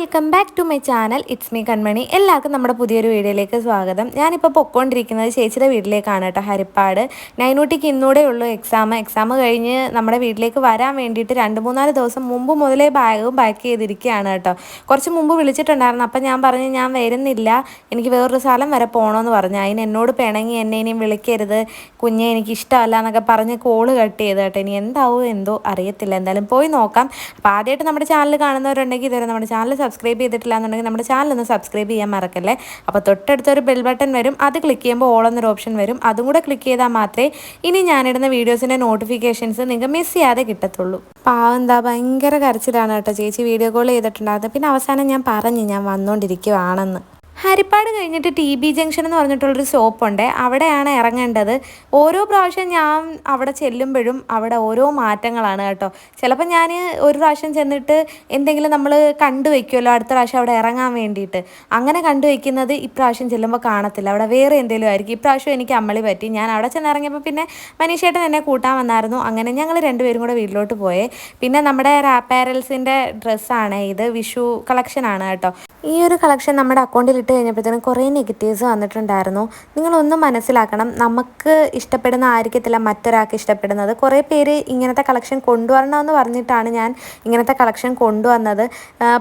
Welcome back to my channel. It's me Kanmani. എല്ലാവർക്കും നമ്മുടെ പുതിയൊരു വീഡിയോയിലേക്ക് സ്വാഗതം. ഞാനിപ്പോൾ പൊക്കോണ്ടിരിക്കുന്നത് ചേച്ചിയുടെ വീട്ടിലേക്കാണ് കേട്ടോ ഹരിപ്പാട്. നൈനൂട്ടിക്ക് ഇന്നൂടെ ഉള്ളൂ എക്സാം എക്സാം കഴിഞ്ഞ് നമ്മുടെ വീട്ടിലേക്ക് വരാൻ വേണ്ടിയിട്ട് രണ്ട് മൂന്നാൽ ദിവസം മുമ്പ് മുതലേ ബാഗും പാക്ക് ചെയ്തിരിക്കുകയാണ് കേട്ടോ. കുറച്ച് മുമ്പ് വിളിച്ചിട്ടുണ്ടായിരുന്നു. അപ്പം ഞാൻ പറഞ്ഞ് ഞാൻ വരുന്നില്ല. എനിക്ക് വേറൊരു സ്ഥലം വരെ പോകണമെന്ന് പറഞ്ഞു. അതിന് എന്നോട് പിണങ്ങി എന്നെ ഇനിയും വിളിക്കരുത്. കുഞ്ഞെ എനിക്ക് ഇഷ്ടമല്ല എന്നൊക്കെ പറഞ്ഞ് കോൾ കട്ട് ചെയ്ത് കേട്ടോ. ഇനി എന്താവും എന്തോ അറിയത്തില്ല. എന്തായാലും പോയി നോക്കാം. അപ്പോൾ ആദ്യമായിട്ട് നമ്മുടെ ചാനൽ കാണുന്നവരുണ്ടെങ്കിൽ ഇതുവരെ നമ്മുടെ ചാനൽ സബ്സ്ക്രൈബ് ചെയ്തിട്ടില്ല എന്നുണ്ടെങ്കിൽ നമ്മുടെ ചാനൽ ഒന്ന് സബ്സ്ക്രൈബ് ചെയ്യാൻ മറക്കല്ലേ? അപ്പോൾ തൊട്ടടുത്തൊരു ബെൽ ബട്ടൺ വരും. അത് ക്ലിക്ക് ചെയ്യുമ്പോൾ ഓൾ എന്നൊരു ഓപ്ഷൻ വരും. അതും കൂടെ ക്ലിക്ക് ചെയ്താൽ മാത്രമേ ഇനി ഞാനിടുന്ന വീഡിയോസിന്റെ നോട്ടിഫിക്കേഷൻസ് നിങ്ങൾക്ക് മിസ് ചെയ്യാതെ കിട്ടത്തുള്ളൂ. പാവം എന്താ ഭയങ്കര കരച്ചിലാണ് കേട്ടോ. ചേച്ചി വീഡിയോ കോൾ ചെയ്തിട്ടുണ്ടായിരുന്നത്. പിന്നെ അവസാനം ഞാൻ പറഞ്ഞു ഞാൻ വന്നുകൊണ്ടിരിക്കുവാണെന്ന് ഹരിപ്പാട് കഴിഞ്ഞിട്ട് ടി ബി ജംഗ്ഷൻ എന്ന് പറഞ്ഞിട്ടുള്ളൊരു ഷോപ്പുണ്ട് അവിടെയാണ് ഇറങ്ങേണ്ടത്. ഓരോ പ്രാവശ്യം ഞാൻ അവിടെ ചെല്ലുമ്പോഴും അവിടെ ഓരോ മാറ്റങ്ങളാണ് കേട്ടോ. ചിലപ്പോൾ ഞാൻ ഒരു പ്രാവശ്യം ചെന്നിട്ട് എന്തെങ്കിലും നമ്മൾ കണ്ടു വയ്ക്കുമല്ലോ അടുത്ത പ്രാവശ്യം അവിടെ ഇറങ്ങാൻ വേണ്ടിയിട്ട്. അങ്ങനെ കണ്ടു വയ്ക്കുന്നത് ഇപ്രാവശ്യം ചെല്ലുമ്പോൾ കാണത്തില്ല. അവിടെ വേറെ എന്തെങ്കിലും ആയിരിക്കും. ഇപ്രാവശ്യം എനിക്ക് അമ്മളി പറ്റി. ഞാൻ അവിടെ ചെന്ന് ഇറങ്ങിയപ്പോൾ പിന്നെ മനീഷേട്ടൻ എന്നെ കൂട്ടാൻ വന്നായിരുന്നു. അങ്ങനെ ഞങ്ങൾ രണ്ടുപേരും കൂടെ വീട്ടിലോട്ട് പോയേ. പിന്നെ നമ്മുടെ റാപ്പാരൽസിന്റെ ഡ്രസ്സാണ് ഇത് വിഷു കളക്ഷനാണ് കേട്ടോ. ഈ ഒരു കളക്ഷൻ നമ്മുടെ അക്കൗണ്ടിൽ ഇട്ട് കഴിഞ്ഞപ്പോഴത്തേനും കുറേ നെഗറ്റീവ്സ് വന്നിട്ടുണ്ടായിരുന്നു. നിങ്ങളൊന്നും മനസ്സിലാക്കണം നമുക്ക് ഇഷ്ടപ്പെടുന്ന ആയിരിക്കത്തില്ല മറ്റൊരാൾക്ക് ഇഷ്ടപ്പെടുന്നത്. കുറേ പേര് ഇങ്ങനത്തെ കളക്ഷൻ കൊണ്ടുവരണമെന്ന് പറഞ്ഞിട്ടാണ് ഞാൻ ഇങ്ങനത്തെ കളക്ഷൻ കൊണ്ടുവന്നത്.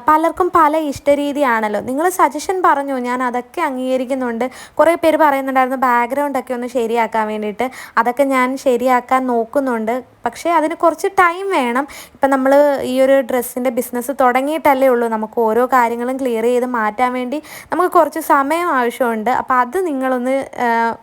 പലർക്കും പല ഇഷ്ടരീതിയാണല്ലോ. നിങ്ങൾ സജഷൻ പറഞ്ഞു ഞാൻ അതൊക്കെ അംഗീകരിക്കുന്നുണ്ട്. കുറേ പേര് പറയുന്നുണ്ടായിരുന്നു ബാക്ക്ഗ്രൗണ്ടൊക്കെ ഒന്ന് ശരിയാക്കാൻ വേണ്ടിയിട്ട്. അതൊക്കെ ഞാൻ ശരിയാക്കാൻ നോക്കുന്നുണ്ട്. പക്ഷേ അതിന് കുറച്ച് ടൈം വേണം. ഇപ്പം നമ്മൾ ഈ ഒരു ഡ്രസ്സിന്റെ ബിസിനസ് തുടങ്ങിയിട്ടല്ലേ ഉള്ളൂ. നമുക്ക് ഓരോ കാര്യങ്ങളും ക്ലിയർ ചെയ്ത് മാറ്റാൻ വേണ്ടി നമുക്ക് കുറച്ച് സമയം ആവശ്യമുണ്ട്. അപ്പോൾ അത് നിങ്ങളൊന്ന്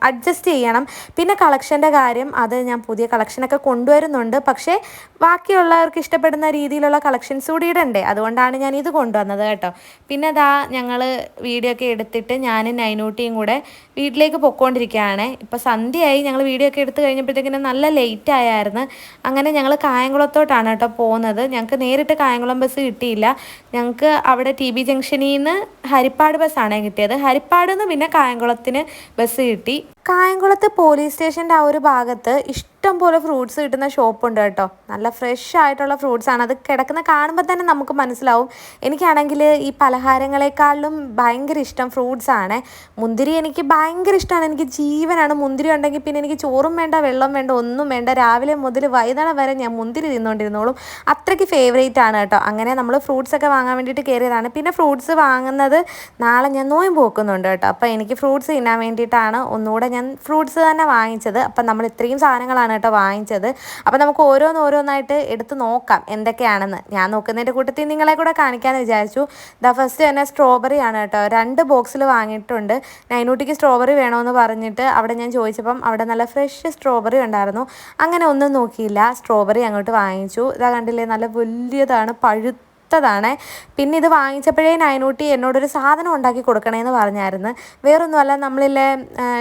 അഡ്ജസ്റ്റ് ചെയ്യണം. പിന്നെ കളക്ഷന്റെ കാര്യം അത് ഞാൻ പുതിയ കളക്ഷനൊക്കെ കൊണ്ടുവരുന്നുണ്ട്. പക്ഷേ ബാക്കിയുള്ളവർക്ക് ഇഷ്ടപ്പെടുന്ന രീതിയിലുള്ള കളക്ഷൻസ് കൂടി ഇടണ്ടേ? അതുകൊണ്ടാണ് ഞാൻ ഇത് കൊണ്ടുവന്നത് കേട്ടോ. പിന്നെ ദാ ഞങ്ങൾ വീഡിയോ ഒക്കെ എടുത്തിട്ട് ഞാൻ നൈനൂട്ടിയും കൂടെ വീട്ടിലേക്ക് പൊക്കോണ്ടിരിക്കുകയാണ്. ഇപ്പോൾ സന്ധ്യയായി ഞങ്ങൾ വീഡിയോ ഒക്കെ എടുത്ത് കഴിഞ്ഞപ്പോഴത്തേക്കിനും നല്ല ലേറ്റ് ആയായിരുന്നു. അങ്ങനെ ഞങ്ങൾ കായംകുളത്തോട്ടാണ് കേട്ടോ പോകുന്നത്. ഞങ്ങൾക്ക് നേരിട്ട് കായംകുളം ബസ് കിട്ടിയില്ല. ഞങ്ങൾക്ക് അവിടെ ടി ബി ജംഗ്ഷനിൽ നിന്ന് ഹരിപ്പാട് ബസ്സാണ് കിട്ടിയത്. ഹരിപ്പാട് നിന്ന് പിന്നെ കായംകുളത്തിന് ബസ് കിട്ടി. കായംകുളത്ത് പോലീസ് സ്റ്റേഷന്റെ ആ ഒരു ഭാഗത്ത് ഇഷ്ടം പോലെ ഫ്രൂട്ട്സ് കിട്ടുന്ന ഷോപ്പുണ്ട് കേട്ടോ. നല്ല ഫ്രഷ് ആയിട്ടുള്ള ഫ്രൂട്ട്സ് ആണ്. അത് കിടക്കുന്ന കാണുമ്പോൾ തന്നെ നമുക്ക് മനസ്സിലാവും. എനിക്കാണെങ്കിൽ ഈ പലഹാരങ്ങളെക്കാളും ഭയങ്കര ഇഷ്ടം ഫ്രൂട്ട്സ് ആണ്. മുന്തിരി എനിക്ക് ഭയങ്കര ഇഷ്ടമാണ്. എനിക്ക് ജീവനാണ്. മുന്തിരി ഉണ്ടെങ്കിൽ പിന്നെ എനിക്ക് ചോറും വേണ്ട വെള്ളം വേണ്ട ഒന്നും വേണ്ട. രാവിലെ മുതൽ വൈകുന്നേരം വരെ ഞാൻ മുന്തിരി തിന്നുകൊണ്ടിരുന്നോളും അത്രയ്ക്ക് ഫേവറേറ്റ് ആണ് കേട്ടോ. അങ്ങനെ നമ്മൾ ഫ്രൂട്ട്സ് ഒക്കെ വാങ്ങാൻ വേണ്ടിയിട്ട് കയറിയതാണ് പിന്നെ ഫ്രൂട്ട്സ് വാങ്ങുന്നത് നാളെ ഞാൻ നോയും പോക്കുന്നുണ്ട് കേട്ടോ. അപ്പോൾ എനിക്ക് ഫ്രൂട്ട്സ് തിന്നാൻ വേണ്ടിയിട്ടാണ് ഒന്നുകൂടെ ഞാൻ ഫ്രൂട്ട്സ് തന്നെ വാങ്ങിച്ചത്. അപ്പം നമ്മൾ ഇത്രയും സാധനങ്ങളാണ് കേട്ടോ വാങ്ങിച്ചത്. അപ്പം നമുക്ക് ഓരോന്ന് ഓരോന്നായിട്ട് എടുത്ത് നോക്കാം എന്തൊക്കെയാണെന്ന്. ഞാൻ നോക്കുന്നതിന്റെ കൂട്ടത്തിൽ നിങ്ങളെ കൂടെ കാണിക്കാമെന്ന് വിചാരിച്ചു. ദ ഫസ്റ്റ് തന്നെ സ്ട്രോബെറി ആണ് കേട്ടോ. രണ്ട് ബോക്സിൽ വാങ്ങിയിട്ടുണ്ട്. നൈനൂട്ടിക്ക് സ്ട്രോബെറി വേണമെന്ന് പറഞ്ഞിട്ട് അവിടെ ഞാൻ ചോദിച്ചപ്പം അവിടെ നല്ല ഫ്രഷ് സ്ട്രോബെറി ഉണ്ടായിരുന്നു. അങ്ങനെ ഒന്നും നോക്കിയില്ല. സ്ട്രോബെറി അങ്ങോട്ട് വാങ്ങിച്ചു. ഇതാ കണ്ടില്ലേ? നല്ല വലിയതാണ് പഴുത്ത ാണ് പിന്നെ ഇത് വാങ്ങിച്ചപ്പോഴേ നൈനൂട്ടി എന്നോടൊരു സാധനം ഉണ്ടാക്കി കൊടുക്കണേന്ന് പറഞ്ഞായിരുന്നു. വേറൊന്നുമല്ല നമ്മളിലെ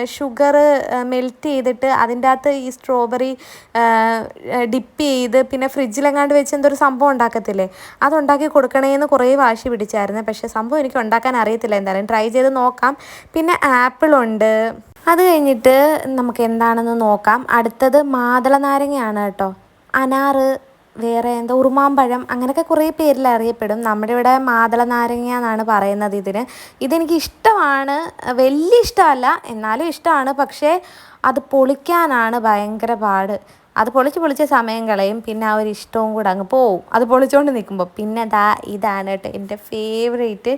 ഷുഗർ മെൽറ്റ് ചെയ്തിട്ട് അതിന്റെ അകത്ത് ഈ സ്ട്രോബെറി ഡിപ്പ് ചെയ്ത് പിന്നെ ഫ്രിഡ്ജിലെങ്ങാണ്ട് വെച്ച് എന്തൊരു സംഭവം ഉണ്ടാക്കത്തില്ലേ? അതുണ്ടാക്കി കൊടുക്കണേന്ന് കുറേ വാശി പിടിച്ചായിരുന്നു. പക്ഷേ സംഭവം എനിക്ക് ഉണ്ടാക്കാൻ അറിയത്തില്ല. എന്തായാലും ട്രൈ ചെയ്ത് നോക്കാം. പിന്നെ ആപ്പിളുണ്ട്. അത് കഴിഞ്ഞിട്ട് നമുക്ക് എന്താണെന്ന് നോക്കാം. അടുത്തത് മാതള നാരങ്ങയാണ് കേട്ടോ. അനാറ് വേറെ എന്താ ഉറുമാമ്പഴം അങ്ങനെയൊക്കെ കുറേ പേരിൽ അറിയപ്പെടും. നമ്മുടെ ഇവിടെ മാതള നാരങ്ങ എന്നാണ് പറയുന്നത് ഇതിന്. ഇതെനിക്ക് ഇഷ്ടമാണ്. വലിയ ഇഷ്ടമല്ല. എന്നാലും ഇഷ്ടമാണ്. പക്ഷേ അത് പൊളിക്കാനാണ് ഭയങ്കര പാട്. അത് പൊളിച്ച് പൊളിച്ച് സമയം കളയും. പിന്നെ ആ ഒരു ഇഷ്ടവും കൂടെ അങ്ങ് പോവും. അത് പൊളിച്ചുകൊണ്ട് നിൽക്കുമ്പോൾ പിന്നെ ദാ ഇതാണ് കേട്ടോ എന്റെ ഫേവറേറ്റ്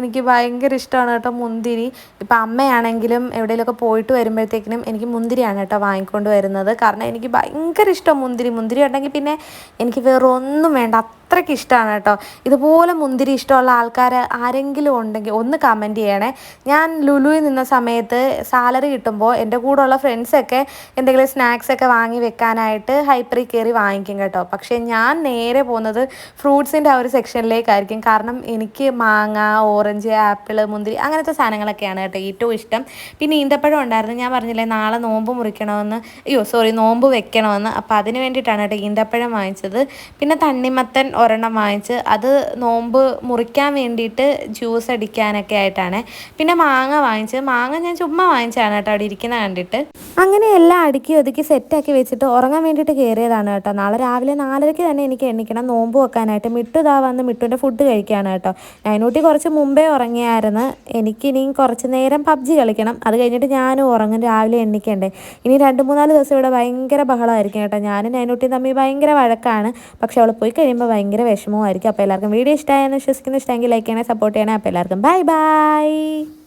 എനിക്ക് ഭയങ്കര ഇഷ്ടമാണ് കേട്ടോ മുന്തിരി. ഇപ്പം അമ്മയാണെങ്കിലും എവിടെയെങ്കിലുമൊക്കെ പോയിട്ട് വരുമ്പോഴത്തേക്കിനും എനിക്ക് മുന്തിരിയാണ് കേട്ടോ വാങ്ങിക്കൊണ്ട് വരുന്നത്. കാരണം എനിക്ക് ഭയങ്കര ഇഷ്ടം മുന്തിരി. മുന്തിരി ഉണ്ടെങ്കിൽ പിന്നെ എനിക്ക് വേറെ ഒന്നും വേണ്ട. അത്രയ്ക്ക് ഇഷ്ടമാണ് കേട്ടോ. ഇതുപോലെ മുന്തിരി ഇഷ്ടമുള്ള ആൾക്കാർ ആരെങ്കിലും ഉണ്ടെങ്കിൽ ഒന്ന് കമന്റ് ചെയ്യണേ. ഞാൻ ലുലുവിൽ നിന്ന സമയത്ത് സാലറി കിട്ടുമ്പോൾ എന്റെ കൂടെയുള്ള ഫ്രണ്ട്സൊക്കെ എന്തെങ്കിലും സ്നാക്സൊക്കെ വാങ്ങി വെക്കാനായിട്ട് ഹൈപ്പറിൽ കയറി വാങ്ങിക്കും കേട്ടോ. പക്ഷേ ഞാൻ നേരെ പോകുന്നത് ഫ്രൂട്ട്സിന്റെ ആ ഒരു സെക്ഷനിലേക്കായിരിക്കും കാരണം എനിക്ക് മാങ്ങ ഓറഞ്ച് ആപ്പിൾ മുന്തിരി അങ്ങനത്തെ സാധനങ്ങളൊക്കെയാണ് കേട്ടോ ഏറ്റവും ഇഷ്ടം. പിന്നെ ഈന്തപ്പഴം ഉണ്ടായിരുന്നു. ഞാൻ പറഞ്ഞില്ലേ നാളെ നോമ്പ് മുറിക്കണമെന്ന്. അയ്യോ സോറി നോമ്പ് വെക്കണമെന്ന്. അപ്പോൾ അതിന് വേണ്ടിയിട്ടാണ് കേട്ടോ ഈന്തപ്പഴം വാങ്ങിച്ചത്. പിന്നെ തണ്ണിമത്തൻ ഒരെണ്ണം വാങ്ങിച്ച് അത് നോമ്പ് മുറിക്കാൻ വേണ്ടിയിട്ട് ജ്യൂസ് അടിക്കാനൊക്കെ ആയിട്ടാണ്. പിന്നെ മാങ്ങ വാങ്ങിച്ച് മാങ്ങ ഞാൻ ചുമ്മാ വാങ്ങിച്ചാണ് കേട്ടോ അവിടെ ഇരിക്കുന്ന കണ്ടിട്ട്. അങ്ങനെ എല്ലാം അടുക്കി ഒതുക്കി സെറ്റാക്കി വെച്ചിട്ട് ഉറങ്ങാൻ വേണ്ടിയിട്ട് കയറിയതാണ് കേട്ടോ. നാളെ രാവിലെ നാലരയ്ക്ക് തന്നെ എനിക്ക് എണ്ണിക്കണം നോമ്പ് വെക്കാനായിട്ട്. മിട്ടു ഇതാ വന്ന് മിട്ടുവിന്റെ ഫുഡ് കഴിക്കുകയാണ് കേട്ടോ. നൈനൂട്ടി കുറച്ച് മുമ്പേ ഉറങ്ങിയായിരുന്നു. എനിക്കിനിയും കുറച്ച് നേരം പബ്ജി കളിക്കണം. അത് കഴിഞ്ഞിട്ട് ഞാനും ഉറങ്ങും രാവിലെ എണ്ണിക്കണ്ടേ ഇനി രണ്ട് മൂന്നാൽ ദിവസം ഇവിടെ ഭയങ്കര ബഹളമായിരിക്കും കേട്ടോ. ഞാനും നൈനൂട്ടിയും തമ്മിൽ ഭയങ്കര വഴക്കാണ്. പക്ഷെ അവൾ പോയി കഴിയുമ്പോൾ ഭയങ്കര വിഷമമായിരിക്കും അപ്പോൾ എല്ലാവർക്കും വീഡിയോ ഇഷ്ടമായെന്ന് വിശ്വസിക്കുന്നു. ഇഷ്ടമെങ്കിൽ ലൈക്ക് ചെയ്യണേ സപ്പോർട്ട് ചെയ്യണേ. അപ്പോൾ എല്ലാവർക്കും ബൈ ബൈ